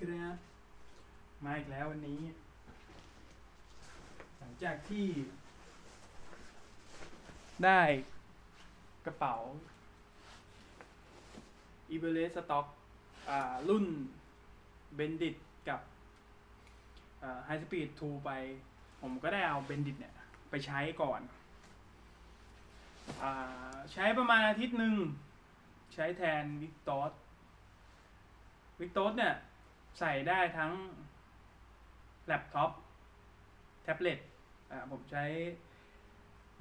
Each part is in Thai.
ครับมาอีกแล้ววันนี้ หลังจากที่ ได้กระเป๋า e v e r e s t Stock อ่ารุ่น Bendit กับ High Speed 2 ไป ผมก็ได้เอา Bendit เนี่ย ไปใช้ก่อนอใช้ประมาณอาทิตย์หนึ่ง ใช้แทนวิกตอสวิกตอสเนี่ย ใส่ได้ทั้งแล็ปท็อปแท็บเล็ตอ่าผมใช้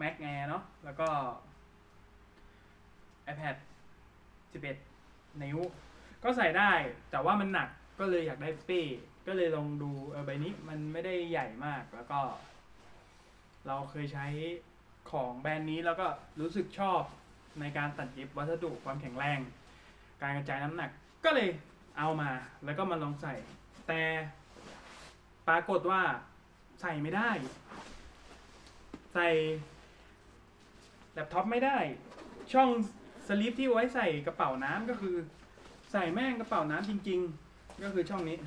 Mac Air เนาะแล้วก็ iPad 11 นิ้ว ก็ใส่ได้แต่ว่ามันหนักก็เลยอยากได้เป้ก็เลยลองดูเออใบนี้มันไม่ได้ใหญ่มากแล้วก็ เราเคยใช้ของแบรนด์นี้แล้วก็รู้สึกชอบในการตัดเย็บวัสดุความแข็งแรง การกระจายน้ำหนักก็เลย เอามาแล้วก็มาลองใส่ แต่ปรากฏว่าใส่ไม่ได้ ใส่แล็ปท็อปไม่ได้ ช่องสลิปที่ไว้ใส่กระเป๋าน้ำก็คือ ใส่แม่งกระเป๋าน้ำจริง ๆ ก็คือช่องนี้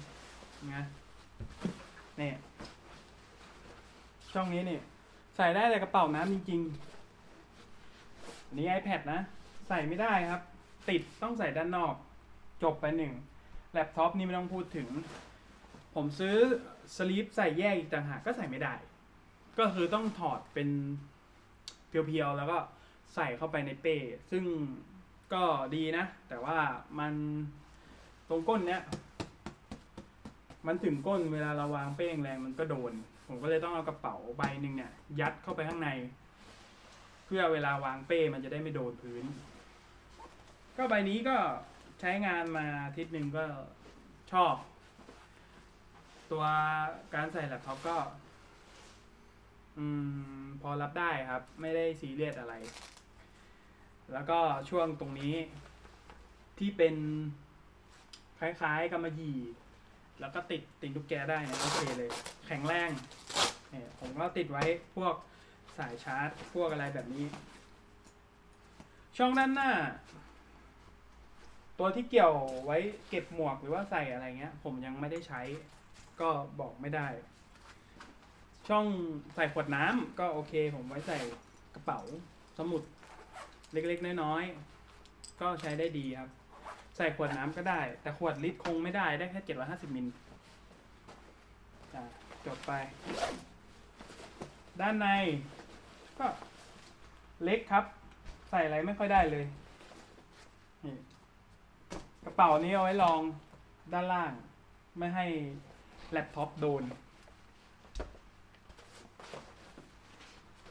นะเนี่ยช่องนี้เนี่ยใส่ได้แต่กระเป๋าน้ำจริงๆนนี้ iPad นะ ใส่ไม่ได้ครับ ติดต้องใส่ด้านนอก จบไปหนึ่ง แล็ปท็อปนี่ไม่ต้องพูดถึง ผมซื้อสลีปใส่แยกอีกต่างหากก็ใส่ไม่ได้ ก็คือต้องถอดเป็นเพียวๆ แล้วก็ใส่เข้าไปในเป้ ซึ่งก็ดีนะ แต่ว่ามันตรงก้นเนี้ย มันถึงก้นเวลาเราวางเป้แรงมันก็โดน ผมก็เลยต้องเอากระเป๋าใบหนึ่งเนี่ย ยัดเข้าไปข้างใน เพื่อเวลาวางเป้มันจะได้ไม่โดนพื้น ก็ใบนี้ก็ ใช้งานมาทิตย์หนึ่งก็ชอบ ตัวการใส่แล็ปท็อปก็ อืม พอรับได้ครับ ไม่ได้ซีเรียสอะไร แล้วก็ช่วงตรงนี้ที่เป็นคล้ายๆกำมะหยี่ แล้วก็ติดติดลูกแกได้นี่ยโอเคเลย แข็งแรงเนี่ยผมก็ติดไว้พวกสายชาร์จ พวกอะไรแบบนี้ ช่องด้านหน้า ตัวที่เกี่ยวไว้เก็บหมวกหรือว่าใส่อะไรเงี้ย ผมยังไม่ได้ใช้ ก็บอกไม่ได้ ช่องใส่ขวดน้ำก็โอเค ผมไว้ใส่กระเป๋าสมุดเล็กๆน้อยๆก็ใช้ได้ดีครับ ใส่ขวดน้ำก็ได้ แต่ขวดลิตรคงไม่ได้ได้แค่750มิลอะจบไป ด้านใน ก็เล็กครับ ใส่อะไรไม่ค่อยได้เลยนี่ เป๋านี้เอาไว้รองด้านล่าง ไม่ให้แล็ปท็อปโดน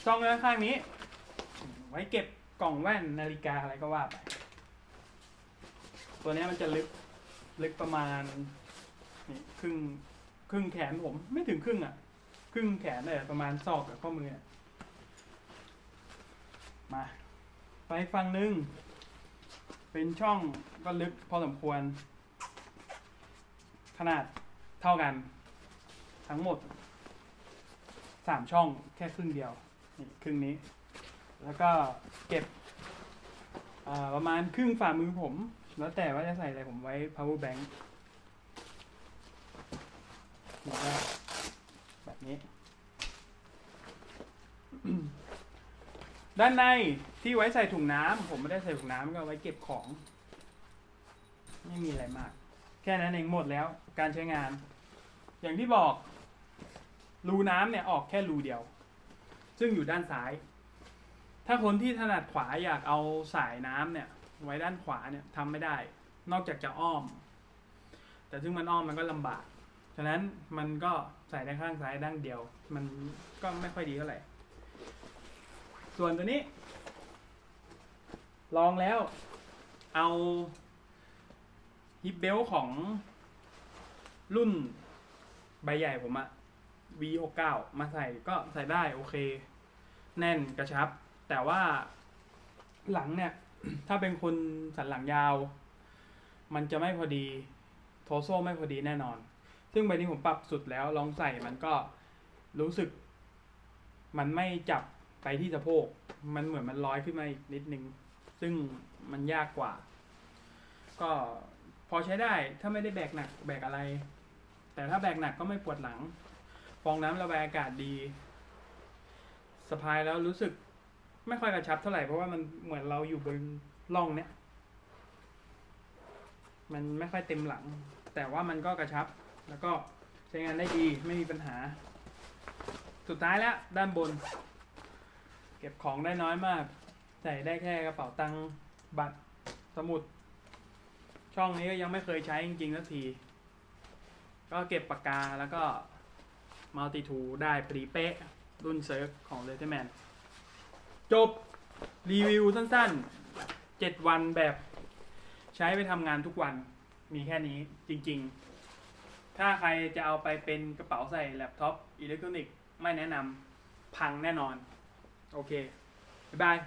ช่องด้านข้างนี้ ไว้เก็บกล่องแว่นนาฬิกาอะไรก็ว่าไป ตัวนี้มันจะลึกลึกประมาณนี่ครึ่งครึ่งแขนผม ไม่ถึงครึ่งอะ ครึ่งแขนเลยประมาณศอกกับข้อมือมา ไปฝั่งหนึ่ง เป็นช่องก็ลึกพอสมควร ขนาดเท่ากัน ทั้งหมดสามช่องแค่ครึ่งเดียวนี่ครึ่งนี้ แล้วก็เก็บประมาณครึ่งฝ่ามือผม แล้วแต่ว่าจะใส่อะไรผมไว้ power bank แบบนี้ ด้านในที่ไว้ใส่ถุงน้ำผมไม่ได้ใส่ถุงน้ำก็ไว้เก็บของ ไม่มีอะไรมาก แค่นั้นเองหมดแล้ว การใช้งาน อย่างที่บอก รูน้ำเนี่ยออกแค่รูเดียว ซึ่งอยู่ด้านซ้าย ถ้าคนที่ถนัดขวาอยากเอาสายน้ำเนี่ย ไว้ด้านขวาเนี่ยทำไม่ได้ นอกจากจะอ้อม แต่ซึ่งมันอ้อมมันก็ลำบาก ฉะนั้นมันก็ใส่ได้ข้างซ้ายด้านเดียว มันก็ไม่ค่อยดีเท่าไหร่ ส่วนตัวนี้ ลองแล้ว เอาฮิปเบลของรุ่นใบใหญ่ผมอะ V69 มาใส่ก็ใส่ได้โอเค แน่นกระชับ แต่ว่าหลังเนี่ย ถ้าเป็นคนสันหลังยาว มันจะไม่พอดี โทโซ่ไม่พอดีแน่นอน ซึ่งใบนี้ผมปรับสุดแล้วลองใส่มันก็รู้สึก มันไม่จับ ไปที่สะโพก มันเหมือนมันร้อยขึ้นมาอีกนิดนึง ซึ่งมันยากกว่า ก็พอใช้ได้ถ้าไม่ได้แบกหนักแบกอะไร แต่ถ้าแบกหนักก็ไม่ปวดหลัง ฟองน้ำระบายอากาศดีสะพายแล้วรู้สึกไม่ค่อยกระชับเท่าไหร่เพราะว่ามันเหมือนเราอยู่บนร่องเนี้ยมันไม่ค่อยเต็มหลัง แต่ว่ามันก็กระชับ แล้วก็ใช้งานได้ดีไม่มีปัญหา สุดท้ายแล้วด้านบน เก็บของได้น้อยมาก ใส่ได้แค่กระเป๋าตังค์บัตรสมุด ช่องนี้ก็ยังไม่เคยใช้จริงๆสักที ก็เก็บปากกาแล้วก็มัลติทูได้ปรีเป๊ะ รุ่นเซิร์ฟของเลเทแมนจบรีวิวสั้นๆ 7 วันแบบใช้ไปทำงานทุกวันมีแค่นี้จริงๆ ถ้าใครจะเอาไปเป็นกระเป๋าใส่แล็ปท็อปอิเล็กทรอนิกส์ไม่แนะนำพังแน่นอน โอเค บ๊ายบาย